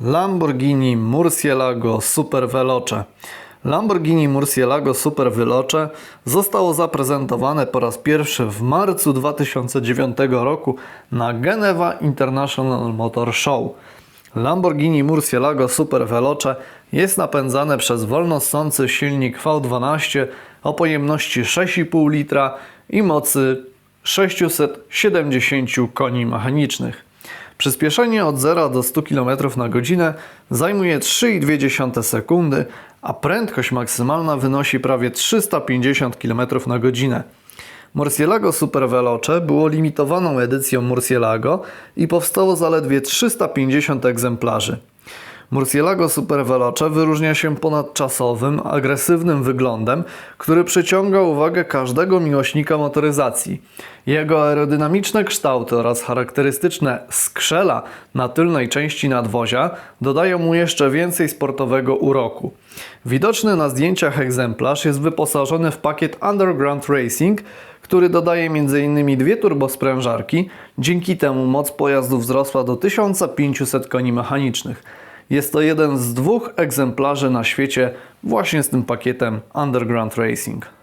Lamborghini Murcielago Super Veloce. Lamborghini Murcielago Super Veloce zostało zaprezentowane po raz pierwszy w marcu 2009 roku na Geneva International Motor Show. Lamborghini Murcielago Super Veloce jest napędzane przez wolnosący silnik V12 o pojemności 6,5 litra i mocy 670 koni mechanicznych. Przyspieszenie od 0 do 100 km na godzinę zajmuje 3,2 sekundy, a prędkość maksymalna wynosi prawie 350 km na godzinę. Murcielago Super Veloce było limitowaną edycją Murcielago i powstało zaledwie 350 egzemplarzy. Murcielago Super Veloce wyróżnia się ponadczasowym, agresywnym wyglądem, który przyciąga uwagę każdego miłośnika motoryzacji. Jego aerodynamiczne kształty oraz charakterystyczne skrzela na tylnej części nadwozia dodają mu jeszcze więcej sportowego uroku. Widoczny na zdjęciach egzemplarz jest wyposażony w pakiet Underground Racing, który dodaje m.in. dwie turbosprężarki, dzięki temu moc pojazdu wzrosła do 1500 koni mechanicznych. Jest to jeden z dwóch egzemplarzy na świecie właśnie z tym pakietem Underground Racing.